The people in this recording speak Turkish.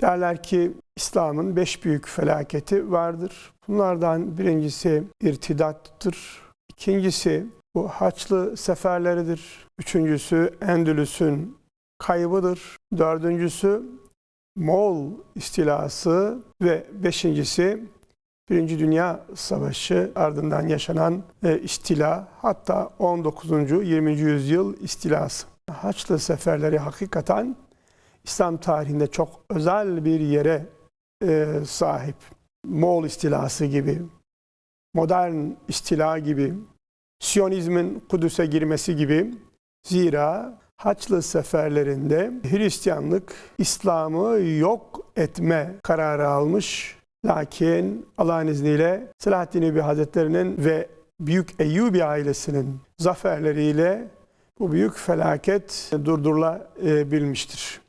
Derler ki İslam'ın beş büyük felaketi vardır. Bunlardan birincisi irtidattır. İkincisi bu Haçlı seferleridir. Üçüncüsü Endülüs'ün kaybıdır. Dördüncüsü Moğol istilası ve beşincisi Birinci Dünya Savaşı ardından yaşanan e, istila hatta 19. 20. yüzyıl istilası. Haçlı seferleri hakikaten İslam tarihinde çok özel bir yere e, sahip. Moğol istilası gibi, modern istila gibi, Siyonizmin Kudüs'e girmesi gibi. Zira Haçlı seferlerinde Hristiyanlık İslam'ı yok etme kararı almış. Lakin Allah'ın izniyle Selahaddin Eyyubi Hazretleri'nin ve Büyük Eyyubi ailesinin zaferleriyle bu büyük felaket durdurulabilmiştir.